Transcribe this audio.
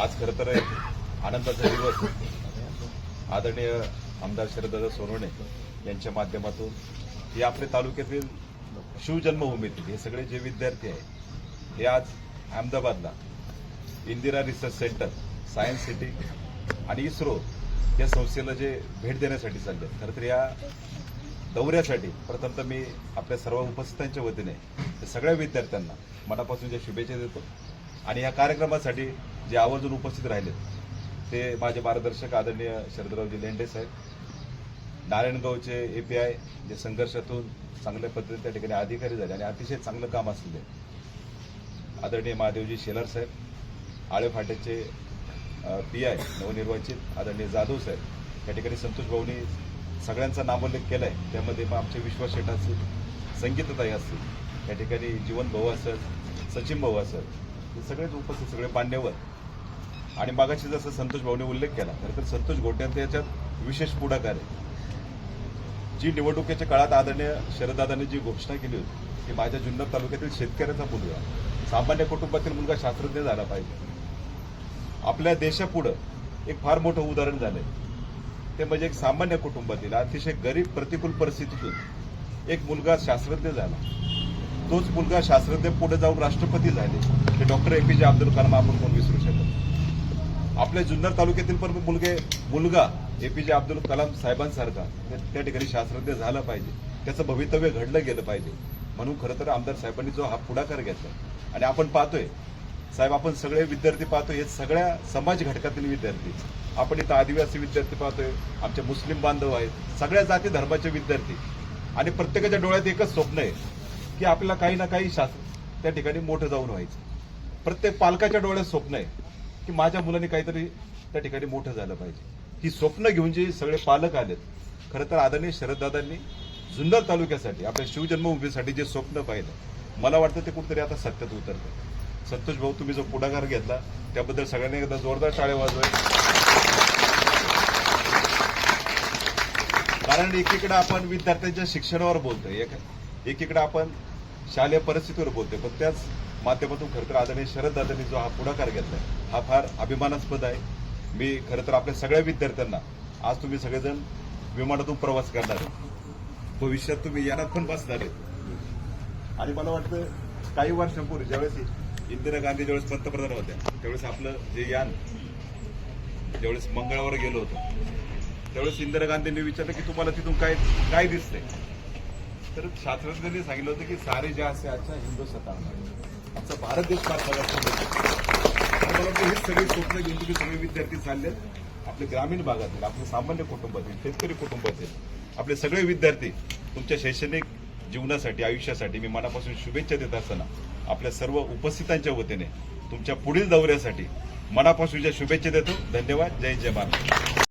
आज खरं तर एक आनंदाचा दिवस आदरणीय आमदार शरददादा सोनवणे यांच्या माध्यमातून हे आपल्या तालुक्यातील शिवजन्मभूमीतील हे सगळे जे विद्यार्थी आहेत हे आज अहमदाबादला Indira research centre science city आणि इस्रो या संस्थेला जे भेट देण्यासाठी चालले आहेत. खरं तर या दौऱ्यासाठी प्रथमतः मी आपल्या सर्व उपस्थितांच्या वतीने सगळ्या विद्यार्थ्यांना मनापासून ज्या शुभेच्छा देतो आणि या कार्यक्रमासाठी जे आवर्जून उपस्थित राहिलेत ते माझे मार्गदर्शक आदरणीय शरदरावजी लेंडे साहेब नारायणगावचे आय जे संघर्षातून चांगल्या पद्धतीने त्या ठिकाणी अधिकारी झाले आणि अतिशय चांगलं काम असलेले आदरणीय महादेवजी शेलार साहेब आळे फाट्याचे पी आय नवनिर्वाचित आदरणीय जाधव साहेब या ठिकाणी संतोष भाऊनी सगळ्यांचा नामोल्लेख केला आहे त्यामध्ये मग आमचे विश्वास शेठ असतील संगीतताई असतील या ठिकाणी जीवन भाऊ असेल सचिन भाऊ असेल हे सगळेच उपस्थित सगळे मान्यवर. आणि मागाशी जसं संतोष भाऊने उल्लेख केला खरं तर संतोष घोट्यांचा याच्यात विशेष पुढाकार आहे. जी निवडणुकीच्या काळात आदरणीय शरददादांनी जी घोषणा केली होती की माझ्या जुन्नर तालुक्यातील शेतकऱ्याचा मुलगा सामान्य कुटुंबातील मुलगा शास्त्रज्ञ झाला पाहिजे. आपल्या देशापुढं एक फार मोठं उदाहरण झालंय. ते म्हणजे एक सामान्य कुटुंबातील अतिशय गरीब प्रतिकूल परिस्थितीतून एक मुलगा शास्त्रज्ञ झाला. तोच मुलगा शास्त्रज्ञ पुढे जाऊन राष्ट्रपती झाले ते डॉक्टर ए के जे अब्दुल कलाम आपण कोण विसरू शकत? आपल्या जुन्नर तालुक्यातील पण मुलगे मुलगा ए पी जे अब्दुल कलाम साहेबांसारखा त्या ठिकाणी शास्त्रज्ञ झाला पाहिजे. त्याचं भवितव्य घडलं गेलं पाहिजे. म्हणून खरं तर आमदार साहेबांनी जो हा पुढाकार घेतला आणि आपण पाहतोय साहेब आपण सगळे विद्यार्थी पाहतोय हे सगळ्या समाज घटकातील विद्यार्थी. आपण इथं आदिवासी विद्यार्थी पाहतोय आमचे मुस्लिम बांधव आहेत सगळ्या जाती धर्माचे विद्यार्थी. आणि प्रत्येकाच्या डोळ्यात एकच स्वप्न आहे की आपल्याला काही ना काही शास्त्र त्या ठिकाणी मोठं जाऊन व्हायचं. प्रत्येक पालकाच्या डोळ्यात स्वप्न आहे. की माझ्या मुलांनी काहीतरी त्या ठिकाणी मोठं झालं पाहिजे. ही स्वप्न घेऊन जे सगळे पालक आलेत खरं तर आदरणीय शरददादांनी जुन्नर तालुक्यासाठी आपल्या शिवजन्मभूमीसाठी जे स्वप्न पाहिलं मला वाटतं ते कुठेतरी आता सत्यात उतरतं संतोष भाऊ तुम्ही जो पुढाकार घेतला त्याबद्दल सगळ्यांनी एकदा जोरदार टाळे वाजवाय कारण एकीकडे आपण विद्यार्थ्यांच्या शिक्षणावर बोलतोय एक- एकीकडे आपण शालेय परिस्थितीवर बोलतोय पण त्याच माध्यमातून खरं तर आदरणीय शरद दादांनी जो हा पुढाकार घेतलाय हा फार अभिमानास्पद आहे. मी खरं तर आपल्या सगळ्या विद्यार्थ्यांना आज तुम्ही सगळेजण विमानातून प्रवास करणार आहे. भविष्यात तुम्ही यानात पण बसणार आहे. आणि मला वाटतं काही वर्षांपूर्वी ज्यावेळेस इंदिरा गांधी ज्यावेळेस पंतप्रधान होत्या त्यावेळेस आपलं जे यान ज्यावेळेस मंगळावर गेलो होतो त्यावेळेस इंदिरा गांधींनी विचारलं की तुम्हाला तिथून काय काय दिसतंय? तर शास्त्रज्ञांनी सांगितलं होतं की सारे जे असे अच्छा हिंदू आमचा भारत देश पार हे सगळे स्वप्न घेऊन तुम्ही सगळे विद्यार्थी चालले आपले ग्रामीण भागातील आपले सामान्य कुटुंबातील शेतकरी कुटुंबातील आपले सगळे विद्यार्थी तुमच्या शैक्षणिक जीवनासाठी आयुष्यासाठी मी मनापासून शुभेच्छा देत असताना आपल्या सर्व उपस्थितांच्या वतीने तुमच्या पुढील दौऱ्यासाठी मनापासून ज्या शुभेच्छा देतो धन्यवाद जय जय महाराज